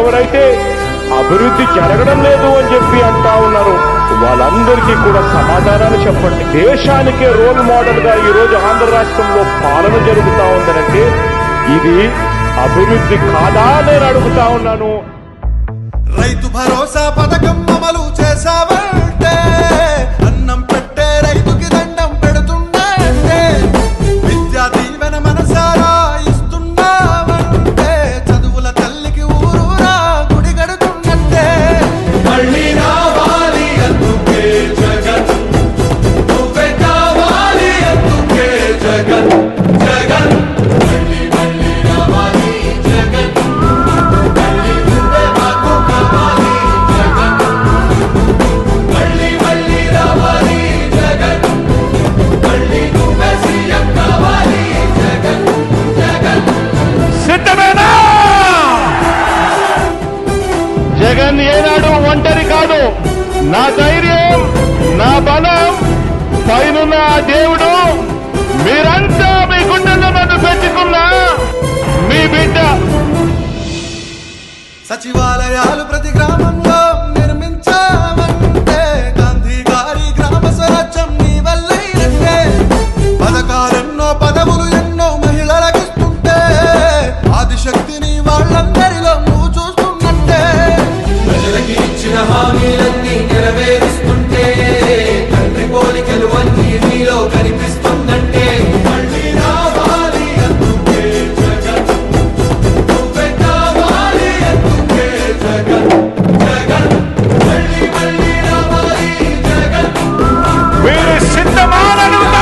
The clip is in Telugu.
ఎవరైతే అభివృద్ధి జరగడం లేదు అని చెప్పి అంటా ఉన్నారు వాళ్ళందరికీ కూడా సమాధానాలు చెప్పండి. దేశానికే రోల్ మోడల్గా ఈ రోజు ఆంధ్ర రాష్ట్రంలో పాలన జరుగుతా ఉందనంటే ఇది అభివృద్ధి కాదా నేను అడుగుతా ఉన్నాను. రైతు భరోసా పథకం జగన్ ఏనాడు ఒంటరి కాదు నా ధైర్యం నా బలం పైనున్న దేవుడు మీరంతా మీ గుండెల్లో నన్ను పెట్టుకున్నా. మీ బిడ్డ. సచివాలయాలు ప్రతి గ్రామంలో Amáralo